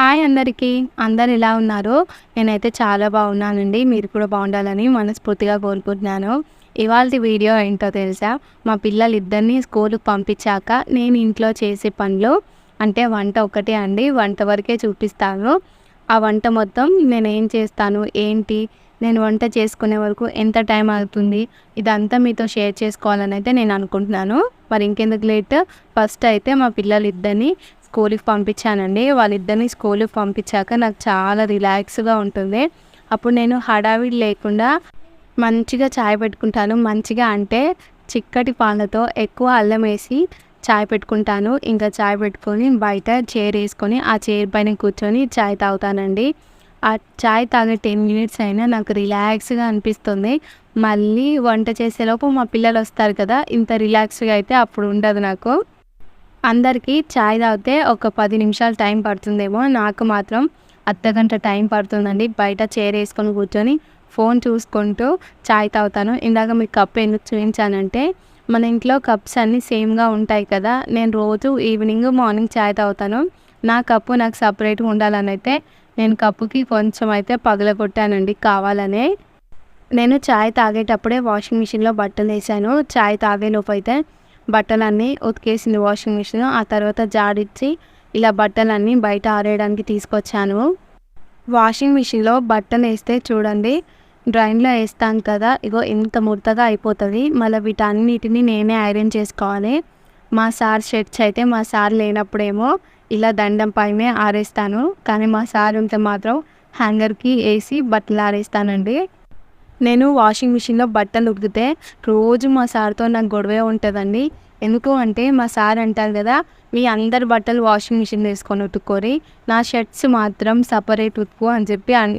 Hi అందరికీ. అందరు ఎలా ఉన్నారు? నేనైతే చాలా బాగున్నానండి. మీరు కూడా బాగుండాలని మనస్ఫూర్తిగా కోరుకుంటున్నాను. ఇవాళ వీడియో ఏంటో తెలుసా? మా పిల్లలు ఇద్దరిని స్కూల్కి పంపించాక నేను ఇంట్లో చేసే పనులు అంటే వంట ఒకటే అండి. వంట వరకే చూపిస్తాను. ఆ వంట మొత్తం నేను ఏం చేస్తాను? ఏంటి? నేను వంట చేసుకునే వరకు ఎంత టైం అవుతుంది? ఇదంతా మీతో షేర్ చేసుకోవాలని అయితే నేను అనుకుంటున్నాను. మరి ఇంకెందుకు లేట్? ఫస్ట్ అయితే మా పిల్లలు ఇద్దరిని స్కూల్కి పంపించానండి. వాళ్ళిద్దరిని స్కూల్కి పంపించాక నాకు చాలా రిలాక్స్గా ఉంటుంది. అప్పుడు నేను హడావిడి లేకుండా మంచిగా చాయ్ పెట్టుకుంటాను. మంచిగా అంటే చిక్కటి పాలతో ఎక్కువ అల్లం వేసి చాయ్ పెట్టుకుంటాను. ఇంకా చాయ్ పెట్టుకొని బయట చైర్ వేసుకొని ఆ చైర్ పైన కూర్చొని చాయ్ తాగుతానండి. ఆ చాయ్ తాగే టెన్ మినిట్స్ అయినా నాకు రిలాక్స్గా అనిపిస్తుంది. మళ్ళీ వంట చేసేలోపు మా పిల్లలు వస్తారు కదా ఇంత రిలాక్స్గా అయితే అప్పుడు ఉండదు నాకు. అందరికీ చాయ్ తాగితే ఒక పది నిమిషాలు టైం పడుతుందేమో. నాకు మాత్రం అర్ధగంట టైం పడుతుందండి. బయట చైర్ వేసుకొని కూర్చొని ఫోన్ చూసుకుంటూ చాయ్ తాగుతాను. ఇందాక మీకు కప్ ఎందుకు చూపించానంటే మన ఇంట్లో కప్స్ అన్నీ సేమ్గా ఉంటాయి కదా నేను రోజు ఈవినింగ్ మార్నింగ్ చాయ్ తాగుతాను. నా కప్పు నాకు సపరేట్గా ఉండాలని అయితే నేను కప్పుకి కొంచెం అయితే పగలగొట్టానండి. కావాలనే నేను చాయ్ తాగేటప్పుడే వాషింగ్ మిషన్లో బట్టలు వేసాను చాయ్ తాగేలోపు అయితే బట్టలన్నీ ఉతికేసింది వాషింగ్ మిషన్. ఆ తర్వాత జాడిచ్చి ఇలా బట్టలన్నీ బయట ఆరేయడానికి తీసుకొచ్చాను. వాషింగ్ మిషన్లో బట్టలు వేస్తే చూడండి డ్రైన్లో వేస్తాను కదా ఇగో ఇంత ముడతగా అయిపోతుంది. మళ్ళీ వీటన్నిటిని నేనే ఐరన్ చేసుకోవాలి. మా సార్ షర్ట్స్ అయితే మా సార్ లేనప్పుడేమో ఇలా దండం పైనే ఆరేస్తాను. కానీ మా సార్ ఉంటే మాత్రం హ్యాంగర్కి వేసి బట్టలు ఆరేస్తానండి. నేను వాషింగ్ మిషన్లో బట్టలు ఉతికితే రోజు మా సార్తో నాకు గొడవే ఉంటుందండి. ఎందుకు అంటే మా సార్ అంటారు కదా మీ అందరి బట్టలు వాషింగ్ మిషన్ వేసుకొని ఉతుక్కోరి నా షర్ట్స్ మాత్రం సపరేట్ ఉతుకు అని చెప్పి అన్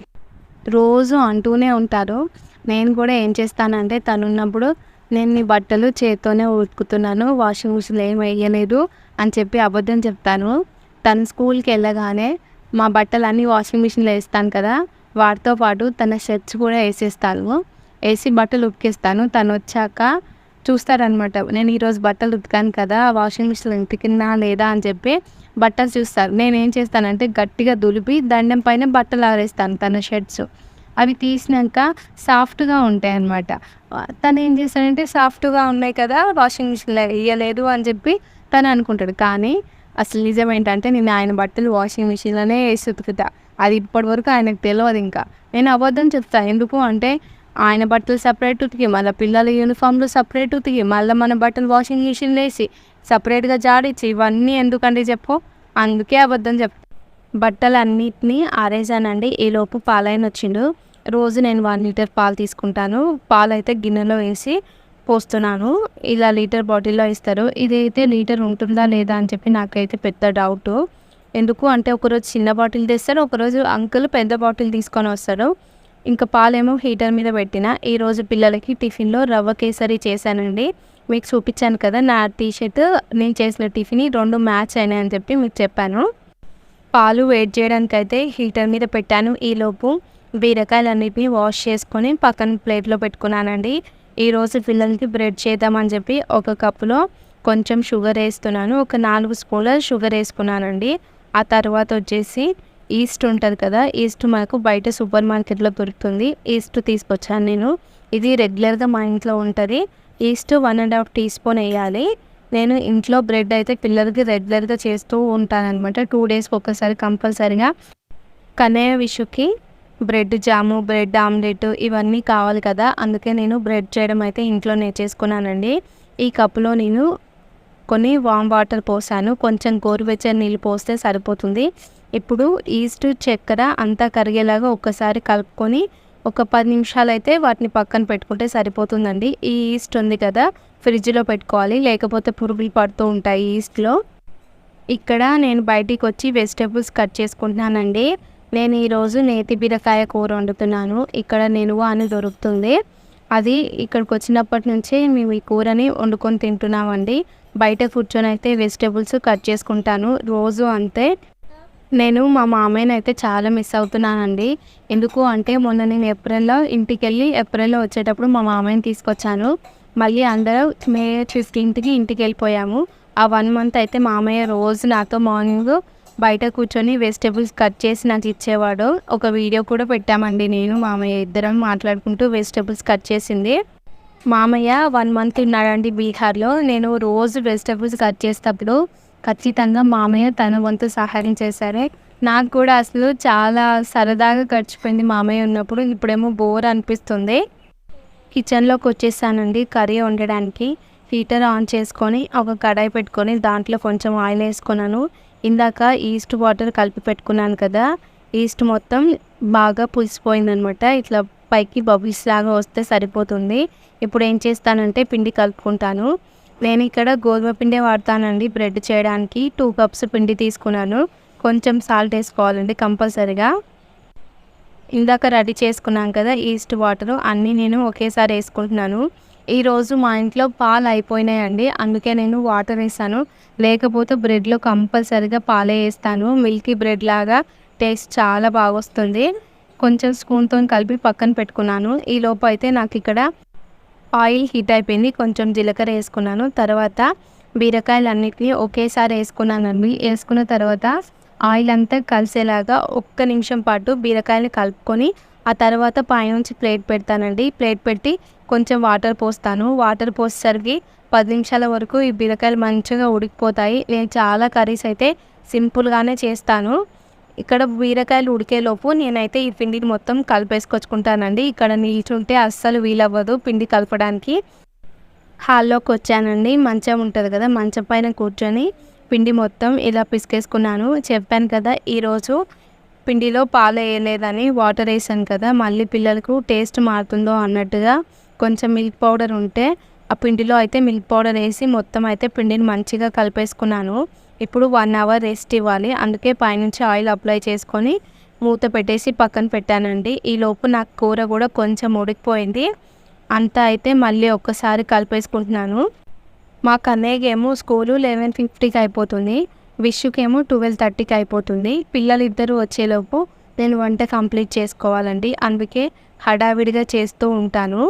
రోజు అంటూనే ఉంటారు. నేను కూడా ఏం చేస్తానంటే తను ఉన్నప్పుడు నేను నీ బట్టలు చేత్తోనే ఉతుకుతున్నాను వాషింగ్ మిషన్లో ఏం వేయలేదు అని చెప్పి అబద్ధం చెప్తాను. తను స్కూల్కి వెళ్ళగానే మా బట్టలు అన్నీ వాషింగ్ మిషన్లో వేస్తాను కదా వాటితో పాటు తన షర్ట్స్ కూడా వేసేస్తాను. వేసి బట్టలు ఉతికేస్తాను. తను వచ్చాక చూస్తారనమాట నేను ఈరోజు బట్టలు ఉతికాను కదా వాషింగ్ మిషన్ ఉతికినా లేదా అని చెప్పి బట్టలు చూస్తారు. నేను ఏం చేస్తానంటే గట్టిగా దులిపి దండం పైన బట్టలు ఆరేస్తాను తన షర్ట్స్. అవి తీసినాక సాఫ్ట్గా ఉంటాయి అన్నమాట. తను ఏం చేస్తాడంటే సాఫ్ట్గా ఉన్నాయి కదా వాషింగ్ మిషన్లో వేయలేదు అని చెప్పి తను అనుకుంటాడు. కానీ అసలు నిజం ఏంటంటే నేను ఆయన బట్టలు వాషింగ్ మిషన్లోనే వేసి ఉతుకుతా. అది ఇప్పటి వరకు ఆయనకు తెలియదు ఇంకా. నేను అబద్ధం చెప్తాను ఎందుకు అంటే ఆయన బట్టలు సపరేట్ ఉతికి మళ్ళీ పిల్లల యూనిఫామ్లు సపరేట్ ఉతికి మళ్ళీ మన బట్టలు వాషింగ్ మిషన్ వేసి సపరేట్గా జాడిచ్చి ఇవన్నీ ఎందుకండి చెప్పు? అందుకే అబద్ధం చెప్. బట్టలు అన్నిటినీ ఆరేసానండి ఈలోపు పాలైన వచ్చిండు. రోజు నేను వన్ లీటర్ పాలు తీసుకుంటాను. పాలు అయితే గిన్నెలో వేసి పోస్తున్నాను. ఇలా లీటర్ బాటిల్లో ఇస్తారు ఇదైతే లీటర్ ఉంటుందా లేదా అని చెప్పి నాకైతే పెద్ద డౌట్ ఎందుకు? అంటే ఒకరోజు చిన్న బాటిల్ తెస్తారు ఒకరోజు అంకుల్ పెద్ద బాటిల్ తీసుకొని వస్తారు. ఇంకా పాలేమో హీటర్ మీద పెట్టిన. ఈరోజు పిల్లలకి టిఫిన్లో రవ్వ కేసరి చేశానండి. మీకు చూపించాను కదా నా టీ షర్ట్ నేను చేసిన టిఫిన్ రెండు మ్యాచ్ అయినాయని చెప్పి మీకు చెప్పాను. పాలు వేడి చేయడానికి అయితే హీటర్ మీద పెట్టాను. ఈలోపు బీరకాయలన్నిటిని వాష్ చేసుకొని పక్కన ప్లేట్లో పెట్టుకున్నానండి. ఈరోజు పిల్లలకి బ్రెడ్ చేద్దామని చెప్పి ఒక కప్పులో కొంచెం షుగర్ వేస్తున్నాను. ఒక నాలుగు స్పూన్ల షుగర్ వేసుకున్నానండి. ఆ తర్వాత వచ్చేసి ఈస్ట్ ఉంటుంది కదా ఈస్ట్ మనకు బయట సూపర్ మార్కెట్లో దొరుకుతుంది. ఈస్ట్ తీసుకొచ్చాను నేను. ఇది రెగ్యులర్గా మా ఇంట్లో ఉంటుంది. Yeast one and half teaspoon వేయాలి. నేను ఇంట్లో బ్రెడ్ అయితే పిల్లలకి రెగ్యులర్గా చేస్తూ ఉంటానన్నమాట. టూ డేస్కి ఒక్కసారి కంపల్సరిగా. కన్నయ్య విషుకి బ్రెడ్ జాము బ్రెడ్ ఆమ్లెట్ ఇవన్నీ కావాలి కదా అందుకే నేను బ్రెడ్ చేయడం అయితే ఇంట్లో నేర్చేసుకున్నానండి ఈ కప్పులో నేను కొన్ని వామ్ వాటర్ పోసాను. కొంచెం గోరువెచ్చని నీళ్ళు పోస్తే సరిపోతుంది. ఇప్పుడు ఈస్ట్ చక్కెర అంతా కరిగేలాగా ఒక్కసారి కలుపుకొని ఒక పది నిమిషాలు అయితే వాటిని పక్కన పెట్టుకుంటే సరిపోతుందండి. ఈ ఈస్ట్ ఉంది కదా ఫ్రిడ్జ్లో పెట్టుకోవాలి. లేకపోతే పురుగులు పడుతూ ఉంటాయి ఈస్ట్లో ఇక్కడ నేను బయటికి వచ్చి వెజిటేబుల్స్ కట్ చేసుకుంటున్నానండి. నేను ఈరోజు నేతి బీరకాయ కూర వండుతున్నాను. ఇక్కడ నేను అని దొరుకుతుంది. అది ఇక్కడికి వచ్చినప్పటి నుంచే మేము ఈ కూరని వండుకొని తింటున్నామండి. బయట కూర్చొని అయితే వెజిటేబుల్స్ కట్ చేసుకుంటాను. రోజు అంతే. నేను మా మామయ్యని అయితే చాలా మిస్ అవుతున్నానండి. ఎందుకు అంటే మొన్న నేను ఏప్రిల్లో ఇంటికి వెళ్ళి ఏప్రిల్లో వచ్చేటప్పుడు మా మామయ్యని తీసుకొచ్చాను. మళ్ళీ అందరూ మే ఫిఫ్టీన్త్కి ఇంటికి వెళ్ళిపోయాము ఆ వన్ మంత్ అయితే మామయ్య రోజు నాతో మార్నింగ్ బయట కూర్చొని వెజిటేబుల్స్ కట్ చేసి నాకు ఇచ్చేవాడు. ఒక వీడియో కూడా పెట్టామండి. నేను మామయ్య ఇద్దరం మాట్లాడుకుంటూ వెజిటేబుల్స్ కట్ చేసింది. మామయ్య వన్ మంత్ ఉన్నాడండి బీహార్లో. నేను రోజు వెజిటేబుల్స్ కట్ చేసేటప్పుడు ఖచ్చితంగా మామయ్య తన వంతు సహాయం చేశారే. నాకు కూడా అసలు చాలా సరదాగా గడిచిపోయింది మామయ్య ఉన్నప్పుడు. ఇప్పుడేమో బోర్ అనిపిస్తుంది. కిచెన్లోకి వచ్చేసానండి కర్రీ వండడానికి. హీటర్ ఆన్ చేసుకొని ఒక కడాయి పెట్టుకొని దాంట్లో కొంచెం ఆయిల్ వేసుకున్నాను. ఇందాక ఈస్ట్ వాటర్ కలిపి పెట్టుకున్నాను కదా ఈస్ట్ మొత్తం బాగా పులిసిపోయిందనమాట. ఇట్లా పైకి బబుల్స్ లాగా వస్తే సరిపోతుంది. ఇప్పుడు ఏం చేస్తానంటే పిండి కలుపుకుంటాను. నేను ఇక్కడ గోధుమ పిండి వాడతానండి బ్రెడ్ చేయడానికి. టూ కప్స్ పిండి తీసుకున్నాను. కొంచెం సాల్ట్ వేసుకోవాలండి కంపల్సరిగా. ఇందాక రెడీ చేసుకున్నాం కదా ఈస్ట్ వాటర్. అన్నీ నేను ఒకేసారి వేసుకుంటున్నాను. ఈరోజు మా ఇంట్లో పాలు అయిపోయినాయండి. అందుకే నేను వాటర్ వేసాను. లేకపోతే బ్రెడ్లో కంపల్సరిగా పాలే వేస్తాను. మిల్కీ బ్రెడ్ లాగా టేస్ట్ చాలా బాగా వస్తుంది కొంచెం స్పూన్తో కలిపి పక్కన పెట్టుకున్నాను. ఈ లోపు అయితే నాకు ఇక్కడ ఆయిల్ హీట్ అయిపోయింది. కొంచెం జీలకర్ర వేసుకున్నాను. తర్వాత బీరకాయలు అన్నిటినీ ఒకేసారి వేసుకున్నానండి. వేసుకున్న తర్వాత ఆయిల్ అంతా కలిసేలాగా ఒక్క నిమిషం పాటు బీరకాయలు కలుపుకొని ఆ తర్వాత పైనుంచి ప్లేట్ పెడతానండి. ప్లేట్ పెట్టి కొంచెం వాటర్ పోస్తాను. వాటర్ పోసేసరికి పది నిమిషాల వరకు ఈ బీరకాయలు మంచిగా ఉడికిపోతాయి. నేను చాలా కర్రీస్ అయితే సింపుల్గానే చేస్తాను. ఇక్కడ బీరకాయలు ఉడికేలోపు నేనైతే ఈ పిండిని మొత్తం కలిపేసుకొచ్చుకుంటానండి. ఇక్కడ నిల్చుంటే అస్సలు వీలవ్వదు పిండి కలపడానికి. హాల్లోకి వచ్చానండి. మంచం ఉంటుంది కదా మంచం పైన కూర్చొని పిండి మొత్తం ఇలా పిసికేసుకున్నాను. చెప్పాను కదా ఈరోజు పిండిలో పాలు వేయలేదని వాటర్ వేసాను కదా మళ్ళీ పిల్లలకు టేస్ట్ మారుతుందో అన్నట్టుగా కొంచెం మిల్క్ పౌడర్ ఉంటే ఆ పిండిలో అయితే మిల్క్ పౌడర్ వేసి మొత్తం అయితే పిండిని మంచిగా కలిపేసుకున్నాను. ఇప్పుడు వన్ అవర్ రెస్ట్ ఇవ్వాలి. అందుకే పైనుంచి ఆయిల్ అప్లై చేసుకొని మూత పెట్టేసి పక్కన పెట్టానండి. ఈలోపు నాకు కూర కూడా కొంచెం ఉడికిపోయింది. అంతా అయితే మళ్ళీ ఒక్కసారి కలిపేసుకుంటున్నాను. మా కన్నయ్యకేమో స్కూలు లెవెన్ ఫిఫ్టీకి అయిపోతుంది. విష్యుకేమో ట్వెల్వ్ థర్టీకి అయిపోతుంది. పిల్లలు ఇద్దరు వచ్చేలోపు నేను వంట కంప్లీట్ చేసుకోవాలండి. అందుకే హడావిడిగా చేస్తూ ఉంటాను.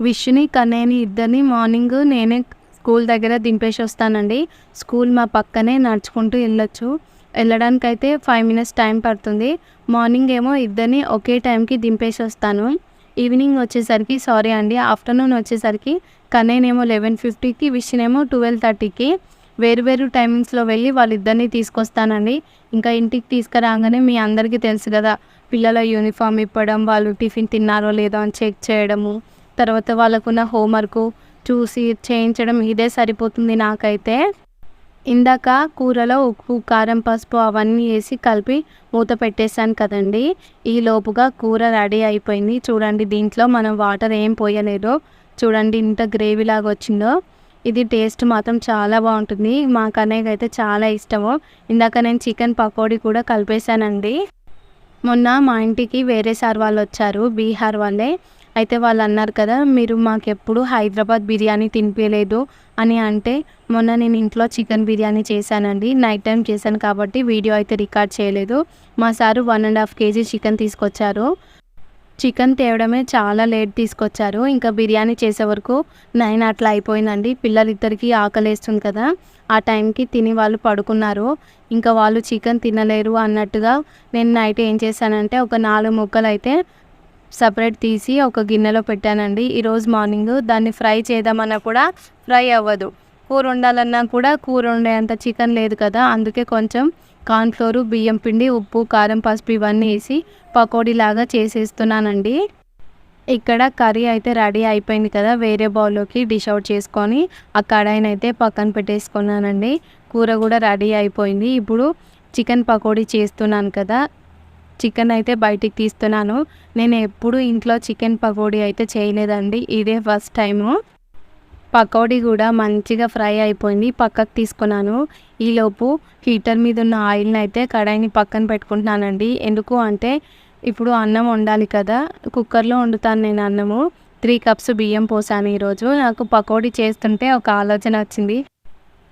విష్ని కన్నయ్యని ఇద్దరిని మార్నింగ్ నేనే స్కూల్ దగ్గర దింపేసి వస్తానండి. స్కూల్ మా పక్కనే నడుచుకుంటూ వెళ్ళొచ్చు. వెళ్ళడానికి అయితే ఫైవ్ మినిట్స్ టైం పడుతుంది. మార్నింగ్ ఏమో ఇద్దరిని ఒకే టైంకి దింపేసి వస్తాను. ఈవినింగ్ వచ్చేసరికి సారీ అండి ఆఫ్టర్నూన్ వచ్చేసరికి కన్నయ్యనేమో లెవెన్ ఫిఫ్టీకి విష్ణునేమో ట్వెల్వ్ థర్టీకి. వేరు వేరు టైమింగ్స్లో వెళ్ళి వాళ్ళిద్దరిని తీసుకొస్తానండి. ఇంకా ఇంటికి తీసుకురాగానే మీ అందరికీ తెలుసు కదా పిల్లల యూనిఫామ్ ఇప్పడం వాళ్ళు టిఫిన్ తిన్నారో లేదో అని చెక్ చేయడము తర్వాత వాళ్ళకున్న హోంవర్క్ చూసి చేయించడం ఇదే సరిపోతుంది నాకైతే. ఇందాక కూరలో ఉప్పు కారం పసుపు అవన్నీ వేసి కలిపి మూత పెట్టేశాను కదండి. ఈ లోపుగా కూర రెడీ అయిపోయింది. చూడండి దీంట్లో మనం వాటర్ ఏం పోయలేదు. చూడండి ఇంత గ్రేవీ లాగా వచ్చిందో. ఇది టేస్ట్ మాత్రం చాలా బాగుంటుంది. మా కన్నయ్యకి అయితే చాలా ఇష్టము. ఇందాక నేను చికెన్ పకోడీ కూడా కలిపేశానండి. మొన్న మా ఇంటికి వేరే సార్ వాళ్ళు వచ్చారు. బీహార్ వాళ్ళే. అయితే వాళ్ళు అన్నారు కదా మీరు మాకు ఎప్పుడు హైదరాబాద్ బిర్యానీ తినిపించలేదు అని అంటే మొన్న నేను ఇంట్లో చికెన్ బిర్యానీ చేశానండి నైట్ టైం చేశాను కాబట్టి వీడియో అయితే రికార్డ్ చేయలేదు. మా sir one and half KG chicken తీసుకొచ్చారు. చికెన్ తేవడమే చాలా లేట్ తీసుకొచ్చారు. ఇంకా బిర్యానీ చేసే వరకు నైన్ అట్లా అయిపోయిందండి. పిల్లలిద్దరికీ ఆకలేస్తుంది కదా ఆ టైంకి తిని వాళ్ళు పడుకున్నారు. ఇంకా వాళ్ళు చికెన్ తినలేరు అన్నట్టుగా నేను నైట్ ఏం చేశానంటే ఒక నాలుగు ముక్కలు అయితే సపరేట్ తీసి ఒక గిన్నెలో పెట్టానండి. ఈరోజు మార్నింగ్ దాన్ని ఫ్రై చేద్దామన్నా కూడా ఫ్రై అవ్వదు. కూర వండాలన్నా కూడా కూర వండేంత చికెన్ లేదు కదా అందుకే కొంచెం కార్న్ఫ్లోరు బియ్యం పిండి ఉప్పు కారం పసుపు ఇవన్నీ వేసి పకోడీ లాగా చేసేస్తున్నానండి. ఇక్కడ కర్రీ అయితే రెడీ అయిపోయింది కదా వేరే బౌల్లోకి డిష్ అవుట్ చేసుకొని ఆ కడాయిని అయితే పక్కన పెట్టేసుకున్నానండి. కూర కూడా రెడీ అయిపోయింది. ఇప్పుడు చికెన్ పకోడీ చేస్తున్నాను కదా చికెన్ అయితే బయటికి తీస్తున్నాను. నేను ఎప్పుడు ఇంట్లో చికెన్ పకోడీ అయితే చేయలేదండి. ఇదే ఫస్ట్ టైము. పకోడీ కూడా మంచిగా ఫ్రై అయిపోయింది. పక్కకు తీసుకున్నాను. ఈలోపు హీటర్ మీద ఉన్న ఆయిల్ని అయితే కడాయిని పక్కన పెట్టుకుంటున్నానండి. ఎందుకు అంటే ఇప్పుడు అన్నం వండాలి కదా. కుక్కర్లో వండుతాను నేను అన్నము. త్రీ కప్స్ బియ్యం పోసాను ఈరోజు. నాకు పకోడీ చేస్తుంటే ఒక ఆలోచన వచ్చింది.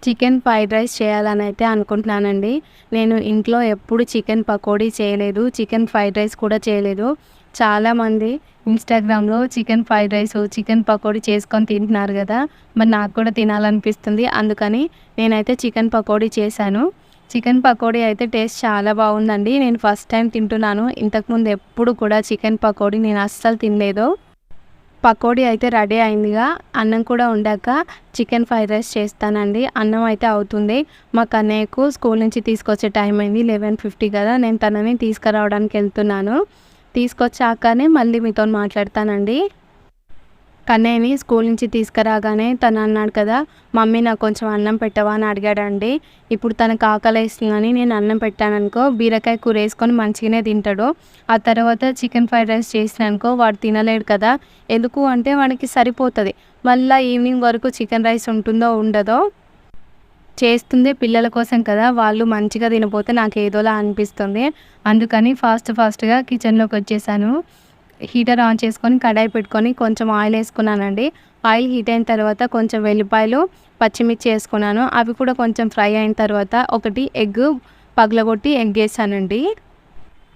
చికెన్ ఫ్రైడ్ రైస్ చేయాలని అయితే అనుకుంటున్నానండి. నేను ఇంట్లో ఎప్పుడు చికెన్ పకోడీ చేయలేదు చికెన్ ఫ్రైడ్ రైస్ కూడా చేయలేదు. చాలామంది ఇన్స్టాగ్రామ్లో chicken fried rice chicken pakoda చేసుకొని తింటున్నారు కదా మరి నాకు కూడా తినాలనిపిస్తుంది. అందుకని నేనైతే చికెన్ పకోడీ చేశాను. చికెన్ పకోడీ అయితే టేస్ట్ చాలా బాగుందండి. నేను ఫస్ట్ టైం తింటున్నాను. ఇంతకుముందు ఎప్పుడు కూడా చికెన్ పకోడీ నేను అస్సలు తినలేదు. పకోడీ అయితే రెడీ అయిందిగా. అన్నం కూడా ఉండాక చికెన్ ఫ్రైడ్ రైస్ చేస్తానండి. అన్నం అయితే అవుతుంది. మా కన్నయ్యకు స్కూల్ నుంచి తీసుకొచ్చే టైం అయింది లెవెన్ ఫిఫ్టీ కదా. నేను తనని తీసుకురావడానికి వెళ్తున్నాను. తీసుకొచ్చాకనే మళ్ళీ మీతో మాట్లాడతానండి. కన్నయ్యని స్కూల్ నుంచి తీసుకురాగానే తను అన్నాడు కదా మమ్మీ నాకు కొంచెం అన్నం పెట్టవా? అని అడిగాడండి. ఇప్పుడు తనకు ఆకలి వేస్తుందని నేను అన్నం పెట్టాను అనుకో బీరకాయ కూర వేసుకొని మంచిగానే తింటాడు. ఆ తర్వాత చికెన్ ఫ్రైడ్ రైస్ చేసినానుకో వాడు తినలేడు కదా. ఎందుకు అంటే వాడికి సరిపోతుంది. మళ్ళీ ఈవినింగ్ వరకు చికెన్ రైస్ ఉంటుందో ఉండదో చేస్తుంది పిల్లల కోసం కదా. వాళ్ళు మంచిగా తినపోతే నాకు ఏదోలా అనిపిస్తుంది. అందుకని ఫాస్ట్ ఫాస్ట్గా కిచెన్లోకి వచ్చేసాను. హీటర్ ఆన్ చేసుకొని కడాయి పెట్టుకొని కొంచెం ఆయిల్ వేసుకున్నానండి. ఆయిల్ హీట్ అయిన తర్వాత కొంచెం వెల్లిపాయలు పచ్చిమిర్చి వేసుకున్నాను. అవి కూడా కొంచెం ఫ్రై అయిన తర్వాత ఒకటి ఎగ్ పగలగొట్టి ఎగ్ వేసానండి.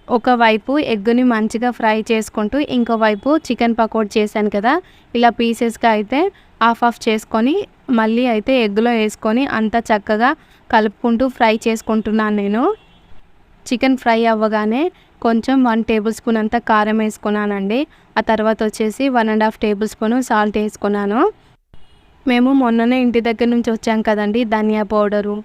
ఒకవైపు ఎగ్గుని మంచిగా ఫ్రై చేసుకుంటూ ఇంకోవైపు చికెన్ పకోడీ చేశాను కదా. ఇలా పీసెస్గా అయితే ఆఫ్ ఆఫ్ చేసుకొని మళ్ళీ అయితే ఎగ్గులో వేసుకొని అంతా చక్కగా కలుపుకుంటూ ఫ్రై చేసుకుంటున్నాను నేను. చికెన్ ఫ్రై అవ్వగానే కొంచెం వన్ టేబుల్ స్పూన్ అంత కారం వేసుకున్నానండి. ఆ తర్వాత వచ్చేసి one and half tablespoon salt వేసుకున్నాను. మేము మొన్ననే ఇంటి దగ్గర నుంచి వచ్చాం కదండి ధనియా పౌడరు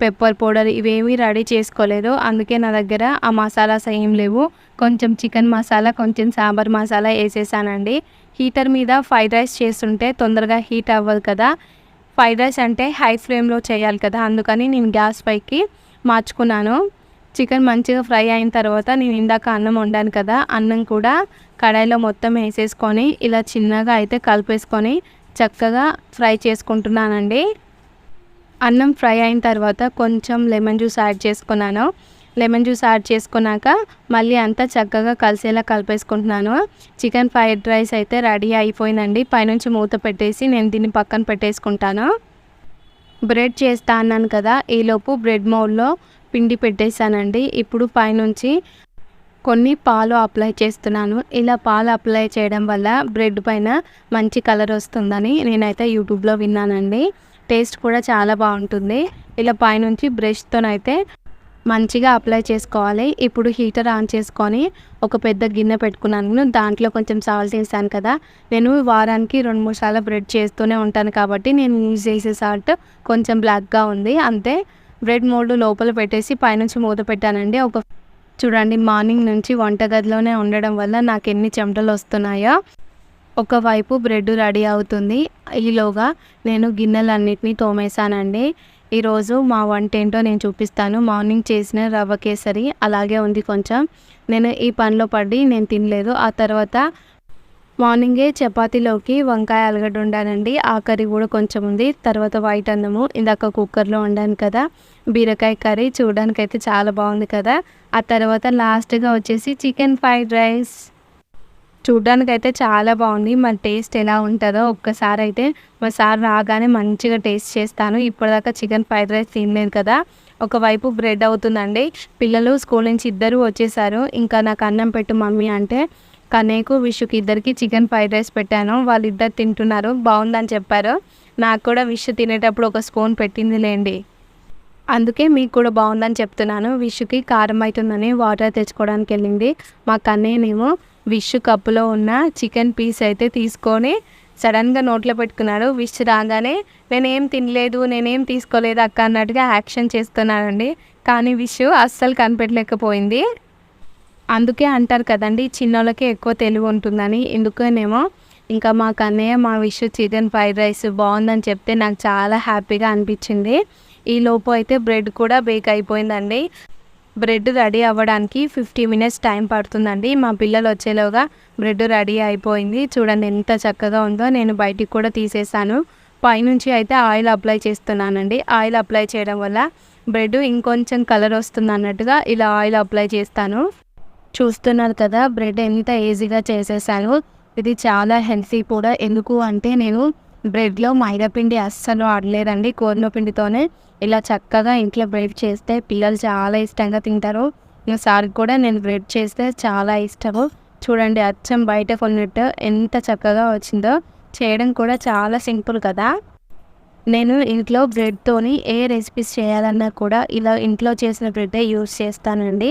పెప్పర్ పౌడర్ ఇవేమీ రెడీ చేసుకోలేదు. అందుకే నా దగ్గర ఆ మసాలాస్ ఏం లేవు. కొంచెం చికెన్ మసాలా కొంచెం సాంబార్ మసాలా వేసేసానండి. హీటర్ మీద ఫ్రైడ్ రైస్ చేస్తుంటే తొందరగా హీట్ అవ్వదు కదా. ఫ్రైడ్ రైస్ అంటే హై ఫ్లేమ్లో చేయాలి కదా అందుకని నేను గ్యాస్ పైకి మార్చుకున్నాను. చికెన్ మంచిగా ఫ్రై అయిన తర్వాత నేను ఇందాక అన్నం వండాను కదా అన్నం కూడా కడాయిలో మొత్తం వేసేసుకొని ఇలా చిన్నగా అయితే కలిపేసుకొని చక్కగా ఫ్రై చేసుకుంటున్నానండి. అన్నం ఫ్రై అయిన తర్వాత కొంచెం లెమన్ జ్యూస్ యాడ్ చేసుకున్నాను. లెమన్ జ్యూస్ యాడ్ చేసుకున్నాక మళ్ళీ అంతా చక్కగా కలిసేలా కలిపేసుకుంటున్నాను. చికెన్ ఫ్రైడ్ రైస్ అయితే రెడీ అయిపోయిందండి. పైనుంచి మూత పెట్టేసి నేను దీన్ని పక్కన పెట్టేసుకుంటాను. బ్రెడ్ చేస్తా అన్నాను కదా ఈలోపు బ్రెడ్ మౌల్లో పిండి పెట్టేశానండి. ఇప్పుడు పైనుంచి కొన్ని పాలు అప్లై చేస్తున్నాను. ఇలా పాలు అప్లై చేయడం వల్ల బ్రెడ్ పైన మంచి కలర్ వస్తుందని నేనైతే యూట్యూబ్లో విన్నానండి. టేస్ట్ కూడా చాలా బాగుంటుంది. ఇలా పైనుంచి బ్రష్తోనైతే మంచిగా అప్లై చేసుకోవాలి. ఇప్పుడు హీటర్ ఆన్ చేసుకొని ఒక పెద్ద గిన్నె పెట్టుకున్నాను. దాంట్లో కొంచెం సాల్ట్ వేసాను కదా. నేను వారానికి రెండు మూడు సార్లు బ్రెడ్ చేస్తూనే ఉంటాను కాబట్టి నేను యూజ్ చేసే సాల్ట్ కొంచెం బ్లాక్గా ఉంది. అంతే బ్రెడ్ మోల్డ్ లోపల పెట్టేసి పైనుంచి మూత పెట్టానండి. ఒక చూడండి మార్నింగ్ నుంచి వంటగదిలోనే ఉండడం వల్ల నాకు ఎన్ని చెమటలు వస్తున్నాయో. ఒకవైపు బ్రెడ్ రెడీ అవుతుంది. ఈలోగా నేను గిన్నెలన్నిటినీ తోమేశానండి. ఈరోజు మా వంట ఏంటో నేను చూపిస్తాను. మార్నింగ్ చేసిన రవ్వ కేసరి అలాగే ఉంది కొంచెం. నేను ఈ పనిలో పడి నేను తినలేదు. ఆ తర్వాత మార్నింగే చపాతీలోకి వంకాయ అలగడ్డ వండానండి. ఆ కర్రీ కూడా కొంచెం ఉంది. తర్వాత వైట్ అన్నము. ఇందాక కుక్కర్లో వండాను కదా. బీరకాయ కర్రీ చూడడానికైతే చాలా బాగుంది కదా. ఆ తర్వాత లాస్ట్గా వచ్చేసి చికెన్ ఫ్రైడ్ రైస్. చూడ్డానికి చాలా బాగుంది. మన టేస్ట్ ఎలా ఉంటుందో ఒక్కసారి అయితే మా సార్ రాగానే మంచిగా టేస్ట్ చేస్తాను. ఇప్పటిదాకా చికెన్ ఫ్రైడ్ రైస్ తినలేదు కదా. ఒకవైపు బ్రెడ్ అవుతుందండి. పిల్లలు స్కూల్ నుంచి ఇద్దరు వచ్చేసారు. ఇంకా నాకు అన్నం పెట్టు మమ్మీ అంటే కనేకు విషుకి ఇద్దరికి చికెన్ ఫ్రైడ్ రైస్ పెట్టాను. వాళ్ళిద్దరు తింటున్నారు. బాగుందని చెప్పారు. నాకు కూడా విష్ తినేటప్పుడు ఒక స్పూన్ పెట్టింది లేండి అందుకే మీకు కూడా బాగుందని చెప్తున్నాను. విషుకి కారం అవుతుందని వాటర్ తెచ్చుకోవడానికి వెళ్ళింది. మా కన్నయ్యనేమో విష్ కప్పులో ఉన్న చికెన్ పీస్ అయితే తీసుకొని సడన్గా నోట్లో పెట్టుకున్నాడు. విష్ రాగానే నేనేం తినలేదు నేనేం తీసుకోలేదు అక్క అన్నట్టుగా యాక్షన్ చేస్తున్నానండి కానీ విష్ అస్సలు కనిపెట్టలేకపోయింది. అందుకే అంటారు కదండి చిన్నోళ్ళకే ఎక్కువ తెలివి ఉంటుందని. ఎందుకనేమో ఇంకా మా కన్నయ్య మా విష్ చికెన్ ఫ్రైడ్ రైస్ బాగుందని చెప్తే నాకు చాలా హ్యాపీగా అనిపించింది. ఈ లోపు అయితే బ్రెడ్ కూడా బేక్ అయిపోయిందండి. బ్రెడ్ రెడీ అవ్వడానికి ఫిఫ్టీ మినిట్స్ టైం పడుతుందండి. మా పిల్లలు వచ్చేలోగా బ్రెడ్ రెడీ అయిపోయింది. చూడండి ఎంత చక్కగా ఉందో నేను బయటికి కూడా తీసేసాను. పైనుంచి అయితే ఆయిల్ అప్లై చేస్తున్నానండి. ఆయిల్ అప్లై చేయడం వల్ల బ్రెడ్ ఇంకొంచెం కలర్ వస్తుంది అన్నట్టుగా ఇలా ఆయిల్ అప్లై చేస్తాను. చూస్తున్నారు కదా బ్రెడ్ ఎంత ఈజీగా చేసేసాను ఇది చాలా హెల్తీ కూడా. ఎందుకు అంటే నేను బ్రెడ్లో మైదాపిండి అస్సలు ఆడలేదండి కోరిన పిండితోనే. ఇలా చక్కగా ఇంట్లో బ్రెడ్ చేస్తే పిల్లలు చాలా ఇష్టంగా తింటారు. సార్ కూడా నేను బ్రెడ్ చేస్తే చాలా ఇష్టము. చూడండి అచ్చం బయట కొన్నట్టు ఎంత చక్కగా వచ్చిందో. చేయడం కూడా చాలా సింపుల్ కదా. నేను ఇంట్లో బ్రెడ్తోని ఏ రెసిపీస్ చేయాలన్నా కూడా ఇలా ఇంట్లో చేసిన బ్రెడ్డే యూస్ చేస్తానండి.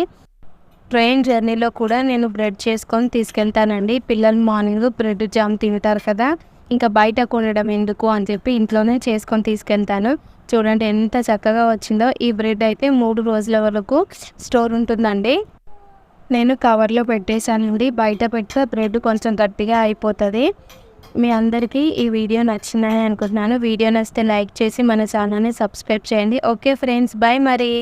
ట్రైన్ జర్నీలో కూడా నేను బ్రెడ్ చేసుకొని తీసుకెళ్తానండి. పిల్లలు మార్నింగ్ బ్రెడ్ జామ్ తింటారు కదా ఇంకా బయట కొనడం ఎందుకు అని చెప్పి ఇంట్లోనే చేసుకొని తీసుకెళ్తాను. చూడండి ఎంత చక్కగా వచ్చిందో. ఈ బ్రెడ్ అయితే మూడు రోజుల వరకు స్టోర్ ఉంటుందండి. నేను కవర్లో పెట్టేశానండి. బయట పెడితే బ్రెడ్ కొంచెం గట్టిగా అయిపోతుంది. మీ అందరికీ ఈ వీడియో నచ్చిందని అనుకుంటున్నాను. వీడియో నచ్చితే లైక్ చేసి మన ఛానల్ని సబ్స్క్రైబ్ చేయండి. ఓకే ఫ్రెండ్స్ బాయ్ మరి.